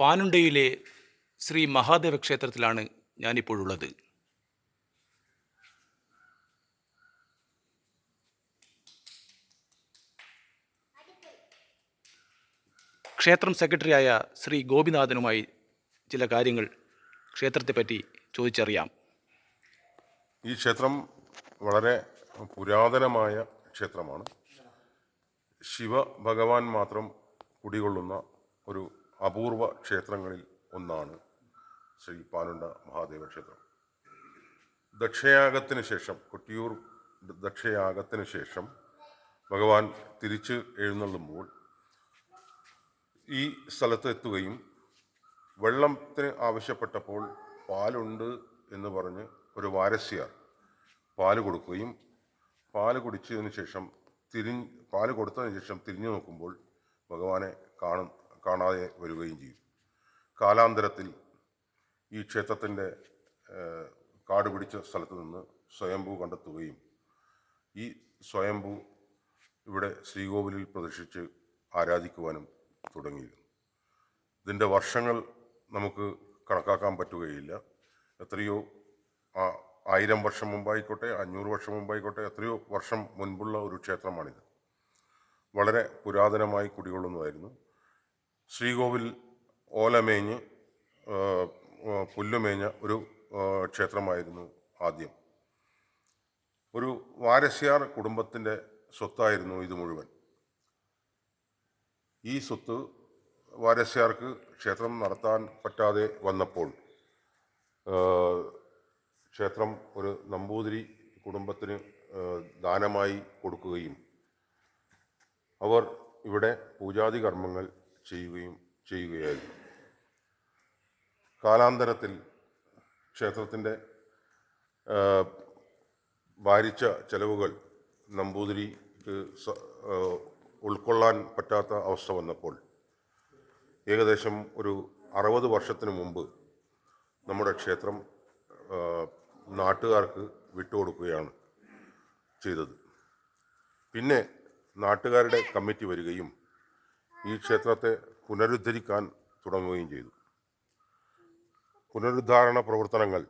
പാനുണ്ടയിലെ ശ്രീ മഹാദേവ ക്ഷേത്രത്തിലാണ് ഞാനിപ്പോഴുള്ളത്. ക്ഷേത്രം സെക്രട്ടറിയായ ശ്രീ ഗോപിനാഥനുമായി ചില കാര്യങ്ങൾ ക്ഷേത്രത്തെപ്പറ്റി ചോദിച്ചറിയാം. ഈ ക്ഷേത്രം വളരെ പുരാതനമായ ക്ഷേത്രമാണ്. ശിവ ഭഗവാൻ മാത്രം കുടികൊള്ളുന്ന ഒരു അപൂർവ ക്ഷേത്രങ്ങളിൽ ഒന്നാണ് ശ്രീ പാനുണ്ട മഹാദേവ ക്ഷേത്രം ദക്ഷയാഗത്തിന് ശേഷം കൊട്ടിയൂർ ദക്ഷയാഗത്തിന് ശേഷം ഭഗവാൻ തിരിച്ച് എഴുന്നള്ളുമ്പോൾ ഈ സ്ഥലത്ത് എത്തുകയും വെള്ളത്തിന് ആവശ്യപ്പെട്ടപ്പോൾ പാലുണ്ട് എന്ന് പറഞ്ഞ് ഒരു വാരസ്യാർ പാൽ കൊടുക്കുകയും പാൽ കുടിച്ചതിന് ശേഷം തിരിഞ്ഞ് പാൽ കൊടുത്തതിന് ശേഷം തിരിഞ്ഞു നോക്കുമ്പോൾ ഭഗവാനെ കാണും കാണാതെ വരികയും ചെയ്യും. കാലാന്തരത്തിൽ ഈ ക്ഷേത്രത്തിന്റെ കാട് പിടിച്ച സ്ഥലത്ത് നിന്ന് സ്വയംഭൂ കണ്ടെത്തുകയും ഈ സ്വയംഭൂ ഇവിടെ ശ്രീകോവിലിൽ പ്രദർശിച്ച് ആരാധിക്കുവാനും തുടങ്ങിയിരുന്നു. ഇതിന്റെ വർഷങ്ങൾ നമുക്ക് കണക്കാക്കാൻ പറ്റുകയില്ല. എത്രയോ ആയിരം വർഷം മുമ്പായിക്കോട്ടെ അഞ്ഞൂറ് വർഷം മുമ്പായിക്കോട്ടെ എത്രയോ വർഷം മുൻപുള്ള ഒരു ക്ഷേത്രമാണിത്. വളരെ പുരാതനമായി കുടികൊള്ളുന്നതായിരുന്നു. ശ്രീകോവിൽ ഓലമേഞ്ഞ് പുല്ലുമേഞ്ഞ ഒരു ക്ഷേത്രമായിരുന്നു ആദ്യം. ഒരു വാരസ്യാർ കുടുംബത്തിന്റെ സ്വത്തായിരുന്നു ഇത് മുഴുവൻ. ഈ സ്വത്ത് വാരസ്യാർക്ക് ക്ഷേത്രം നടത്താൻ പറ്റാതെ വന്നപ്പോൾ ക്ഷേത്രം ഒരു നമ്പൂതിരി കുടുംബത്തിന് ദാനമായി കൊടുക്കുകയും അവർ ഇവിടെ പൂജാതി കർമ്മങ്ങൾ ചെയ്യുകയും ചെയ്യുകയായിരുന്നു. കാലാന്തരത്തിൽ ക്ഷേത്രത്തിന്റെ വാരിച്ച ചെലവുകൾ നമ്പൂതിരിക്ക് ഉൾക്കൊള്ളാൻ പറ്റാത്ത അവസ്ഥ വന്നപ്പോൾ ഏകദേശം ഒരു അറുപത് വർഷത്തിന് മുമ്പ് നമ്മുടെ ക്ഷേത്രം നാട്ടുകാർക്ക് വിട്ടുകൊടുക്കുകയാണ് ചെയ്തത്. പിന്നെ നാട്ടുകാരുടെ കമ്മിറ്റി വരികയും ഈ ക്ഷേത്രത്തെ പുനരുദ്ധരിക്കാൻ തുടങ്ങുകയും ചെയ്തു. പുനരുദ്ധാരണ പ്രവർത്തനങ്ങൾ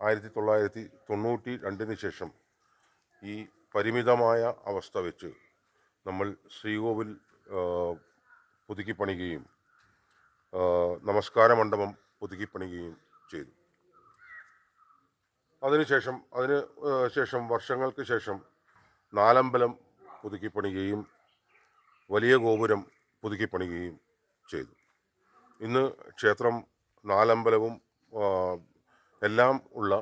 ആയിരത്തി തൊള്ളായിരത്തി തൊണ്ണൂറ്റി രണ്ടിന് ശേഷം ഈ പരിമിതമായ അവസ്ഥ വെച്ച് നമ്മൾ ശ്രീകോവിൽ പുതുക്കിപ്പണിയുകയും നമസ്കാര മണ്ഡപം പുതുക്കിപ്പണിയുകയും ചെയ്തു. അതിനുശേഷം അതിന് ശേഷം വർഷങ്ങൾക്ക് ശേഷം നാലമ്പലം പുതുക്കിപ്പണിയുകയും വലിയ ഗോപുരം പുതുക്കിപ്പണിയുകയും ചെയ്തു. ഇന്ന് ക്ഷേത്രം നാലമ്പലവും എല്ലാം ഉള്ള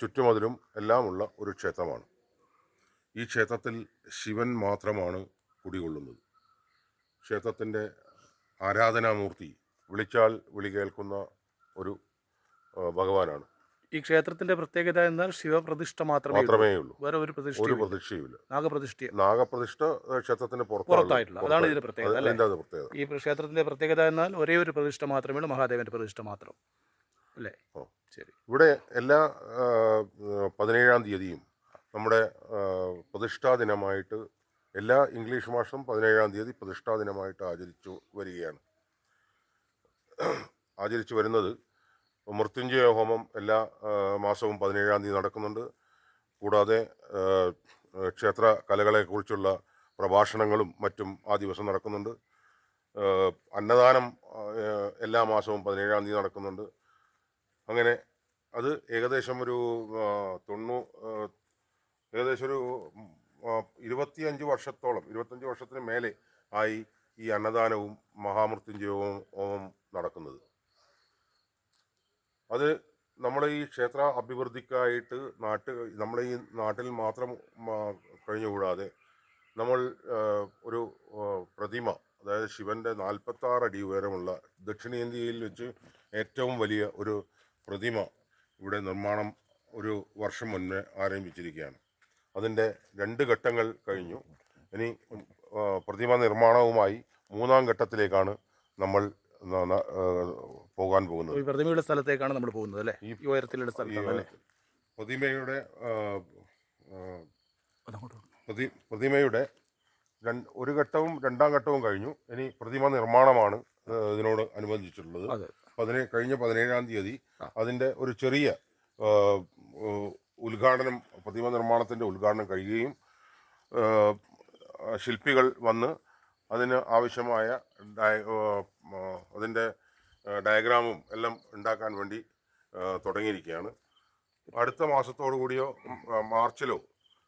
ചുറ്റുമതിലും എല്ലാം ഉള്ള ഒരു ക്ഷേത്രമാണ്. ഈ ക്ഷേത്രത്തിൽ ശിവൻ മാത്രമാണ് കുടികൊള്ളുന്നത്. ക്ഷേത്രത്തിന്റെ ആരാധനാമൂർത്തി വിളിച്ചാൽ വിളി കേൾക്കുന്ന ഒരു ഭഗവാനാണ്. ഈ ക്ഷേത്രത്തിന്റെ പ്രത്യേകത എന്നാൽ ശിവപ്രതിഷ്ഠ മാത്രമേ ഉള്ളൂ. മാത്രമേ ഉള്ളൂ. വേറെ ഒരു പ്രതിഷ്ഠ ഒരു പ്രതീക്ഷയുമില്ല നാഗപ്രതിഷ്ഠ നാഗപ്രതിഷ്ഠ ക്ഷേത്രത്തിന്റെ പുറത്തായിട്ടുള്ള അതാണ് ഇതിന്റെ പ്രത്യേകത അല്ലേ? അതിന്റെ അത് പ്രത്യേകത? ഈ ക്ഷേത്രത്തിന്റെ പ്രത്യേകത എന്നാൽ ഒരേ ഒരു പ്രതിഷ്ഠ മാത്രമേ ഉള്ളൂ മഹാദേവന്റെ പ്രതിഷ്ഠ മാത്രം. അല്ലേ? ഓ. ശരി. ഇവിടെ എല്ലാ ആ, പതിനേഴാം തീയതിയും നമ്മുടെ ആ, പ്രതിഷ്ഠാ ദിനമായിട്ട് എല്ലാ ഇംഗ്ലീഷ് മാസം പതിനേഴാം തീയതി പ്രതിഷ്ഠാ ദിനമായിട്ട് ആചരിച്ചു വരികയാണ്. ആചരിച്ചു വരുന്നത് മൃത്യുഞ്ജയ ഹോമം എല്ലാ മാസവും പതിനേഴാം തീയതി നടക്കുന്നുണ്ട്. കൂടാതെ ക്ഷേത്ര കലകളെക്കുറിച്ചുള്ള പ്രഭാഷണങ്ങളും മറ്റും ആ ദിവസം നടക്കുന്നുണ്ട്. അന്നദാനം എല്ലാ മാസവും പതിനേഴാം തീയതി നടക്കുന്നുണ്ട്. അങ്ങനെ അത് ഏകദേശം ഒരു തൊണ്ണൂ ഏകദേശം ഒരു ഇരുപത്തിയഞ്ച് വർഷത്തോളം ഇരുപത്തഞ്ച് വർഷത്തിന് മേലെ ആയി ഈ അന്നദാനവും മഹാമൃത്യുഞ്ജയവും ഹോമം നടക്കുന്നത്. അത് നമ്മളെ ഈ ക്ഷേത്ര അഭിവൃദ്ധിക്കായിട്ട് നാട്ട് നമ്മളെ ഈ നാട്ടിൽ മാത്രം കഴിഞ്ഞുകൂടാതെ നമ്മൾ ഒരു പ്രതിമ അതായത് ശിവന്റെ നാൽപ്പത്തി ആറ് അടി ഉയരമുള്ള ദക്ഷിണേന്ത്യയിൽ വെച്ച് ഏറ്റവും വലിയ ഒരു പ്രതിമ ഇവിടെ നിർമ്മാണം ഒരു വർഷം മുന്നേ ആരംഭിച്ചിരിക്കുകയാണ്. അതിന്റെ രണ്ട് ഘട്ടങ്ങൾ കഴിഞ്ഞു. ഇനി പ്രതിമ നിർമ്മാണവുമായി മൂന്നാം ഘട്ടത്തിലേക്കാണ് നമ്മൾ പോകാൻ പോകുന്നത്. ഈ പ്രതിമയുടെ സ്ഥലത്തേക്കാണ് നമ്മൾ പോകുന്നത് അല്ലേ? ഈ- ഉയരത്തിലുള്ള സ്ഥലത്താണ് പ്രതിമയുടെ. പ്രതി പ്രതിമയുടെ ഒരു ഘട്ടവും രണ്ടാം ഘട്ടവും കഴിഞ്ഞു. ഇനി പ്രതിമ നിർമ്മാണമാണ് ഇതിനോട് അനുബന്ധിച്ചിട്ടുള്ളത്. പതിനേഴ് കഴിഞ്ഞ പതിനേഴാം തീയതി. അതിന്റെ ഒരു ചെറിയ ഉദ്ഘാടനം പ്രതിമ നിർമ്മാണത്തിന്റെ ഉദ്ഘാടനം കഴിയുകയും ശില്പികൾ വന്ന് അതിന് ആവശ്യമായ അതിന്റെ അതിന്റെ ഡയഗ്രാമും എല്ലാം ഉണ്ടാക്കാൻ വേണ്ടി തുടങ്ങിയിരിക്കുകയാണ്. അടുത്ത മാസത്തോടു കൂടിയോ മാർച്ചിലോ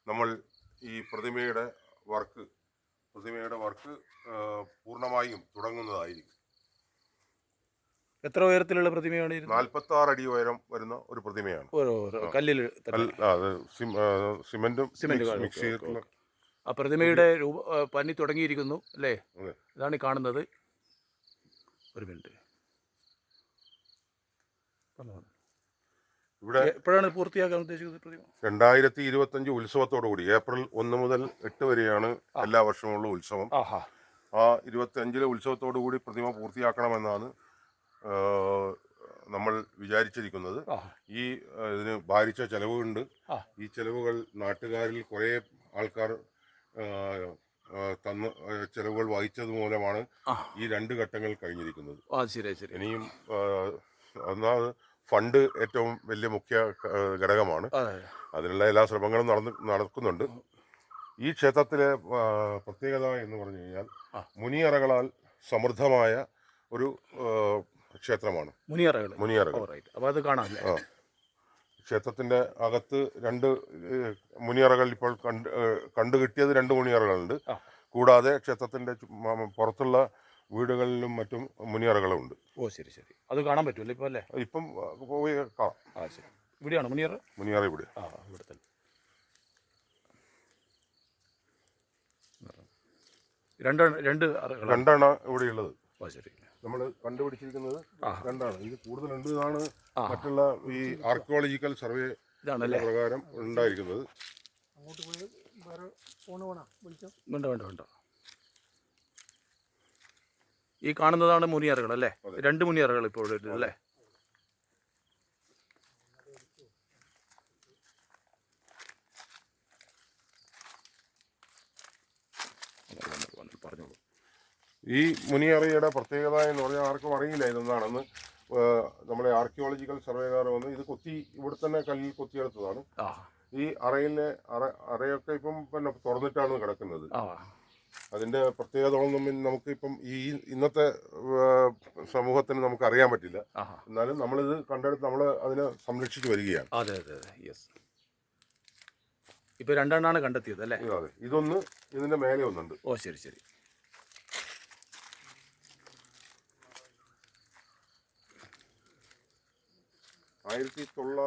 നമ്മൾ ഈ പ്രതിമയുടെ വർക്ക് പ്രതിമയുടെ വർക്ക് പൂർണമായും തുടങ്ങുന്നതായിരിക്കും. എത്ര ഉയരത്തിലുള്ള പ്രതിമയാണ് നാൽപ്പത്തി ആറ് അടി ഉയരം വരുന്ന ഒരു പ്രതിമയാണ്. കല്ലിൽ. ആ, സിമന്റും മിക്സ് ചെയ്തിട്ടുള്ള പ്രതിമയുടെ രൂപ പന്നി തുടങ്ങിയിരിക്കുന്നു അല്ലേ? ഇതാണ് കാണുന്നത്. ഒരു മിനിറ്റ്. ഇവിടെ എപ്പോഴാണ് പൂർത്തിയാക്കാൻ ഉദ്ദേശിക്കുന്നത് പ്രതിമ? രണ്ടായിരത്തി ഇരുപത്തഞ്ച് ഉത്സവത്തോടു കൂടി ഏപ്രിൽ ഒന്ന് മുതൽ എട്ട് വരെയാണ് എല്ലാ വർഷമുള്ള ഉത്സവം. ആ ഇരുപത്തി അഞ്ചിലെ ഉത്സവത്തോടു കൂടി പ്രതിമ പൂർത്തിയാക്കണമെന്നാണ് നമ്മൾ വിചാരിച്ചിരിക്കുന്നത്. ഈ ഇതിന് ഭാരിച്ച ചെലവുണ്ട്. ഈ ചെലവുകൾ നാട്ടുകാരിൽ കുറേ ആൾക്കാർ തന്ന ചെലവുകൾ വഹിച്ചത് മൂലമാണ് ഈ രണ്ട് ഘട്ടങ്ങൾ കഴിഞ്ഞിരിക്കുന്നത്. ഇനിയും ഒന്നാമത് ഫണ്ട് ഏറ്റവും വലിയ മുഖ്യ ഘടകമാണ്. അതെ. അതിനുള്ള എല്ലാ ശ്രമങ്ങളും നടന്ന് നടക്കുന്നുണ്ട്. ഈ ക്ഷേത്രത്തിലെ പ്രത്യേകത എന്ന് പറഞ്ഞു കഴിഞ്ഞാൽ മുനിയറകളാൽ സമൃദ്ധമായ ഒരു ക്ഷേത്രമാണ്. മുനിയറകൾ മുനിയറകൾ അപ്പോൾ അത് കാണാം ക്ഷേത്രത്തിന്റെ ക്ഷേത്രത്തിന്റെ അകത്ത് രണ്ട് മുനിയറകൾ ഇപ്പോൾ കണ്ട് കണ്ടുകിട്ടിയത് കണ്ടു കിട്ടിയത് രണ്ട് മുനിയറകളുണ്ട്. കൂടാതെ ക്ഷേത്രത്തിന്റെ പുറത്തുള്ള വീടുകളിലും മറ്റും മുനിയറകളുണ്ട് ഓ ശരി ശരി. അത് കാണാൻ പറ്റുമല്ലോ ഇപ്പോൾ അല്ലേ? ഇപ്പം പോയി കാണാം. ആ ശരി. ഇവിടെയാണ് മുനിയറ? മുനിയറ ഇവിടെ. ആ ഇവിടെ തന്നെ. രണ്ട് രണ്ട് അറകളാണ്. രണ്ടാണ് ഇവിടെയുള്ളത്. ഓ ശരി. നമ്മൾ കണ്ടുപിടിച്ചിരിക്കുന്നത് രണ്ടാണ്. ഇത് കൂടുതലുണ്ട് ഇതാണ് ആ. മറ്റുള്ള ഈ ആർക്കിയോളജിക്കൽ സർവേ പ്രകാരം ഉണ്ടായിരിക്കുന്നത്. അങ്ങോട്ട് പോയി വേറെ ഫോണ് വേണം. വിളിച്ചോ വേണ്ട വേണ്ട വേണ്ട. ഈ കാണുന്നതാണ് മുനിയറകൾ അല്ലേ? രണ്ട് മുനിയറകൾ ഇപ്പോൾ അല്ലേ? പറഞ്ഞോളൂ. ഈ മുനിയറയുടെ പ്രത്യേകത എന്ന് പറഞ്ഞാൽ ആർക്കും അറിയില്ല ഇതെന്താണെന്ന്. നമ്മുടെ ആർക്കിയോളജിക്കൽ സർവേകാർ വന്ന് ഇത് കൊത്തി ഇവിടെ തന്നെ കല്ലിൽ കൊത്തിയെടുത്തതാണ്. ഈ അറയിലെ അറ അറയൊക്കെ ഇപ്പം പിന്നെ തുറന്നിട്ടാണ് കിടക്കുന്നത്. ആ പ്രത്യേകതകളൊന്നും നമുക്കിപ്പം നമുക്ക് ഇപ്പം ഈ ഇന്നത്തെ സമൂഹത്തിന് നമുക്ക് അറിയാൻ പറ്റില്ല എന്നാലും നമ്മളിത് കണ്ടെടുത്ത് നമ്മൾ അതിനെ സംരക്ഷിച്ചു വരികയാണ്. അതെ അതെ അതെ. യെസ് ഇപ്പോൾ രണ്ടെണ്ണമാണ് കണ്ടെത്തിയത് അല്ലേ? അതെ. ഇതൊന്ന് ഇതിന്റെ മേലെ ഒന്നുണ്ട്. ഓ ശരി ശരി. ആയിരത്തി തൊള്ള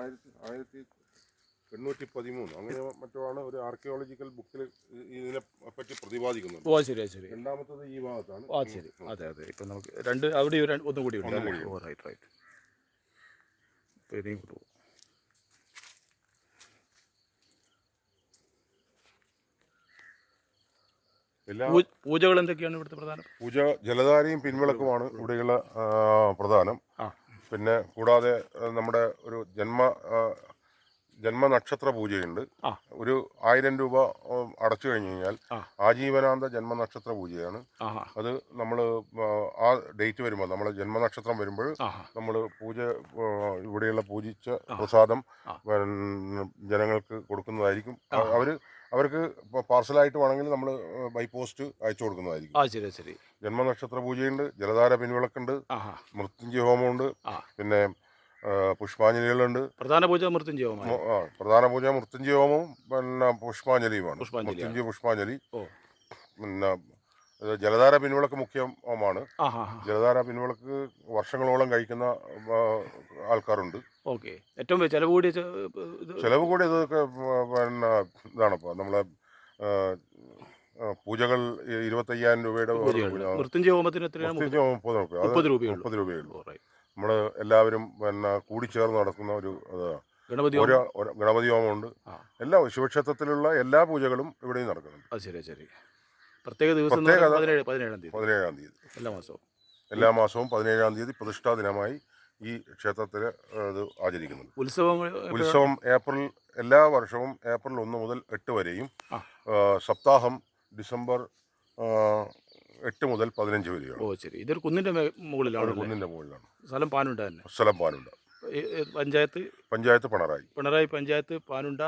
ആയിരത്തി ആയിരത്തി എണ്ണൂറ്റി പതിമൂന്ന് അങ്ങനെ മറ്റോ ആണ് ഒരു ആർക്കിയോളജിക്കൽ ബുക്കിൽ ഇതിനെ പറ്റി പ്രതിപാദിക്കുന്നത് ഓ ശരി ശരി. രണ്ടാമത്തത് ഈ ഭാഗത്താണ്. ആ ശരി. അതെ അതെ. ഇപ്പം നമുക്ക് രണ്ട് അവിടെ ഒരു ഒന്നും കൂടി ഉണ്ട് ഓ റൈറ്റ് റൈറ്റ് ഇപ്പോൾ ഇനിയും പൂ- പൂജകൾ എന്തൊക്കെയാണ് ഇവിടുത്തെ പ്രധാനം? പൂജ ജലധാരയും പിൻവിളക്കുമാണ് ഇവിടെയുള്ള പ്രധാനം. പിന്നെ കൂടാതെ നമ്മുടെ ഒരു ജന്മ ജന്മനക്ഷത്ര പൂജയുണ്ട് ഒരു ആയിരം രൂപ അടച്ചു കഴിഞ്ഞു കഴിഞ്ഞാൽ. ആജീവനാന്ത ജന്മനക്ഷത്ര പൂജയാണ് അത് നമ്മൾ ആ ഡേറ്റ് വരുമ്പോൾ നമ്മൾ ജന്മനക്ഷത്രം വരുമ്പോൾ നമ്മൾ പൂജ ഇവിടെയുള്ള പൂജിച്ച പ്രസാദം ജനങ്ങൾക്ക് കൊടുക്കുന്നതായിരിക്കും. അവർ അവർ അവർക്ക് പാർസലായിട്ട് വേണമെങ്കിൽ നമ്മൾ ബൈ പോസ്റ്റ് അയച്ചു കൊടുക്കുന്നതായിരിക്കും. ശരി ശരി. ജന്മനക്ഷത്ര പൂജയുണ്ട് ജലധാര പിൻവിളക്കുണ്ട് മൃത്യുഞ്ജയ ഹോമമുണ്ട് പിന്നെ പുഷ്പാഞ്ജലികളുണ്ട്. പ്രധാന പൂജ മൃത്യുഞ്ജയവുമായി. ആ, പ്രധാന പൂജ മൃത്യുഞ്ജയവും പിന്നെ പുഷ്പാഞ്ജലിയുമാണ്. പുഷ്പാഞ്ജലിയാണ്. മൃത്യുഞ്ജയ പുഷ്പാഞ്ജലി. ഓ. പിന്നെ ഇത് ജലധാര പിൻവിളക്ക് മുഖ്യ ഹോമാണ് ആഹാ. ജലധാര പിൻവിളക്ക് വർഷങ്ങളോളം കഴിക്കുന്ന ആ, ആൾക്കാരുണ്ട്. ഓക്കെ. ഏറ്റവും വെ- ചെലവ് കൂടിയ ചെ- ഇത് ചിലവ് കൂടി ഇതൊക്കെ പിന്നെ ഇതാണ് ഇപ്പോൾ നമ്മളെ ആ, ആ, പൂജകൾ ഈ ഇരുപത്തയ്യായിരം രൂപയുടെ ഒരു പൂജകൾ പൂജ. മൃത്യുഞ്ജയ ഹോമത്തിന് എത്രയാണ്? മൃത്യുഞ്ജയ ഹോമം മുപ്പത് രൂപ. അത് മുപ്പത് രൂപയുള്ളൂ മുപ്പത് ഓ. നമ്മൾ എല്ലാവരും പിന്നെ കൂടിച്ചേർന്ന് നടക്കുന്ന ഒരു ഗണപതി ഹോമമുണ്ട്. എല്ലാ ശിവക്ഷേത്രത്തിലുള്ള എല്ലാ പൂജകളും ഇവിടെയും നടക്കുന്നുണ്ട്. അത് ശരി ശരി. പ്രത്യേക ദിവസം പതിനേഴ് തീയതി. പതിനേഴാം തീയതി. എല്ലാ മാസവും. എല്ലാ മാസവും പതിനേഴാം തീയതി പ്രതിഷ്ഠാ ദിനമായി ഈ ക്ഷേത്രത്തിൽ ഇത് ആചരിക്കുന്നുണ്ട്. ഉത്സവം ഉത്സവം ഏപ്രിൽ എല്ലാ വർഷവും ഏപ്രിൽ ഒന്ന് മുതൽ എട്ട് വരെയും സപ്താഹം ഡിസംബർ എട്ട് മുതൽ പതിനഞ്ച് വരെയാണ്. ഓ ശരി. ഇതൊരു കുന്നിന്റെ മുകളിലാണ് കുന്നിന്റെ മുകളിലാണ്. സ്ഥലം പാനുണ്ട തന്നെ? സ്ഥലം പാനുണ്ട. പഞ്ചായത്ത്? പഞ്ചായത്ത് പിണറായി. പിണറായി പഞ്ചായത്ത് പാനുണ്ട?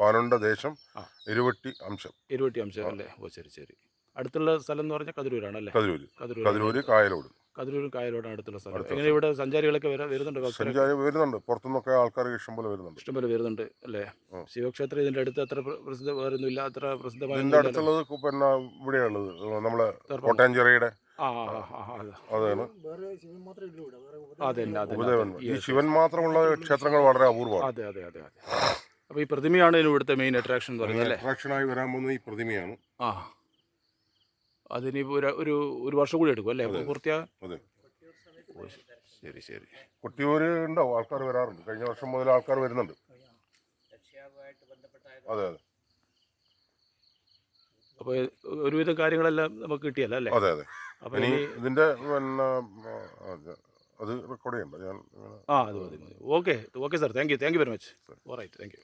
പാനുണ്ട ദേശം. ഇരുവട്ടി അംശം. ഇരുപത്തി അംശം അല്ലേ? ഓ ശരി ശരി. അടുത്തുള്ള സ്ഥലം എന്ന് പറഞ്ഞാൽ കതിരൂരാണ് അല്ലേ? കതിരൂര്. കതിരൂര് കായലോട്. കതിരൂരും കായലോടാണ് അടുത്തുള്ള സ്ഥലം. എങ്ങനെ ഇവിടെ സഞ്ചാരികളൊക്കെ വരാൻ വരുന്നുണ്ട് സഞ്ചാരി വരുന്നുണ്ട്. പുറത്തുനിന്നൊക്കെ ആൾക്കാർ ഇഷ്ടംപോലെ വരുന്നുണ്ട്. ഇഷ്ടംപോലെ വരുന്നുണ്ട് അല്ലേ. ശിവക്ഷേത്രം ഇതിന്റെ അടുത്ത് അത്ര പ്ര- പ്രസിദ്ധ വേറൊന്നും ഇല്ല അത്ര പ്രസിദ്ധമായ ഇതിന്റെ അടുത്തുള്ളത് പിന്നെ ഇവിടെയുള്ളത്. നമ്മളെ ആ, അതെ. അതാണ്. ഈ ശിവൻ മാത്രമുള്ള ക്ഷേത്രങ്ങൾ വളരെ അപൂർവമാണ്. അതെ അതെ അതെ അതെ. അപ്പോൾ ഈ പ്രതിമയാണ് ഇവിടുത്തെ മെയിൻ അട്രാക്ഷൻ എന്ന് പറയുന്നത് അല്ലേ? അട്രാക്ഷനായി വരാൻ പോകുന്നത് ഈ പ്രതിമയാണ്. ആ. അതിനി ഒരു ഒരു ഒരു വർഷം കൂടി എടുക്കും അല്ലേ. പൂർത്തിയാകാൻ അതെ ശരി ശരി. കൊട്ടിയൂര് ഉണ്ടാവും ആൾക്കാർ വരാറുണ്ട്. കഴിഞ്ഞ വർഷം മുതൽ ആൾക്കാർ വരുന്നുണ്ട്. അതെ അതെ. അപ്പോൾ ഒരുവിധം കാര്യങ്ങളെല്ലാം നമുക്ക് കിട്ടിയല്ലോ അല്ലേ? അതെ അതെ. അപ്പോൾ ഇനി ഇതിന്റെ പിന്നെ അത് റെക്കോർഡ് ചെയ്യണ്ട ഞാൻ ആ അത് മതി okay okay sir. Thank you thank you very much. Alright right thank you.